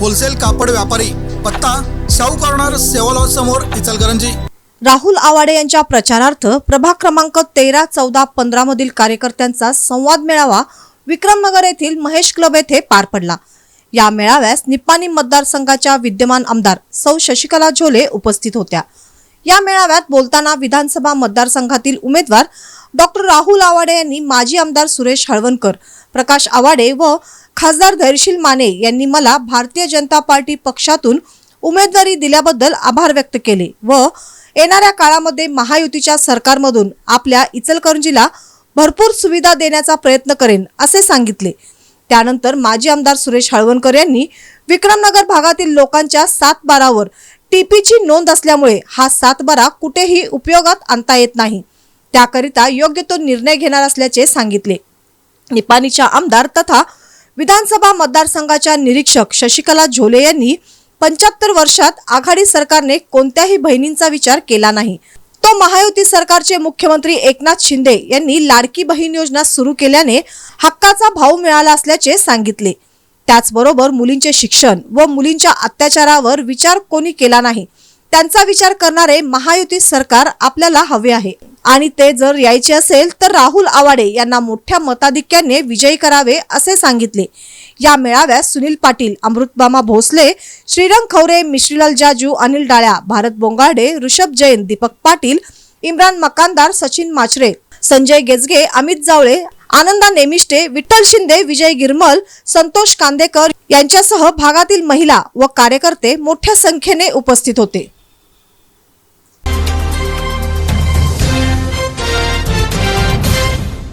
Wholesale कापड व्यापारी पत्ता शाहू कॉर्नर सेवालॉज समोर इचलकरंजी. राहुल आवाडे यांच्या प्रचारार्थ प्रभाग क्रमांक तेरा चौदा पंधरा मधील कार्यकर्त्यांचा संवाद मेळावा विक्रमनगर येथील महेश क्लब येथे पार पडला. या मेळाव्यास निप्पाणी मतदारसंघाच्या विद्यमान आमदार सौ शशिकला झोले उपस्थित होत्या. या मेळाव्यात बोलताना विधानसभा मतदारसंघातील उमेदवार डॉक्टर राहुल आवाडे यांनी माजी आमदार सुरेश हळवणकर प्रकाश आवाडे व खासदार धैर्यशील माने यांनी मला भारतीय जनता पार्टी पक्षातून उमेदवारी दिल्याबद्दल आभार व्यक्त केले व येणाऱ्या काळामध्ये महायुतीच्या सरकारमधून आपल्या इचलकरंजीला भरपूर सुविधा देण्याचा प्रयत्न करेन असे सांगितले. त्यानंतर माजी आमदार सुरेश हळवणकर यांनी विक्रमनगर भागातील लोकांच्या सात बारावर टीपीची नोंद असल्यामुळे हा सातबारा कुठेही उपयोगात आणता येत नाही. त्याकरिता योग्य तो निर्णय घेणार असल्याचे सांगितले. निपाणीच्या आमदार तथा विधानसभा मतदारसंघाच्या निरीक्षक शशिकला झोले यांनी पंच्याहत्तर वर्षात आघाडी सरकारने कोणत्याही बहिणींचा विचार केला नाही. तो महायुती सरकारचे मुख्यमंत्री एकनाथ शिंदे यांनी लाडकी बहीण योजना सुरू केल्याने हक्काचा भाव मिळाला असल्याचे सांगितले. त्याचबरोबर मुलींचे शिक्षण व मुलींच्या अत्याचारावर विचार कोणी केला नाही. त्यांचा विचार करणारे महायुती सरकार आपल्याला हवे आहे. आणि ते जर यायचे असेल तर राहुल आवाडे यांना मोठ्या मताधिक्याने विजयी करावे असे सांगितले. या मेळाव्यात सुनील पाटील अमृतबामा भोसले श्रीरंग खवरे मिश्रीलाल जाजू अनिल डाळ्या भारत बोंगाडे ऋषभ जैन दीपक पाटील इम्रान मकानदार सचिन माचरे संजय गेजगे अमित जावळे आनंदा नेमिष्टे विठ्ठल शिंदे विजय गिरमल संतोष कांदेकर यांच्यासह भागातील महिला व कार्यकर्ते मोठ्या संख्येने उपस्थित होते.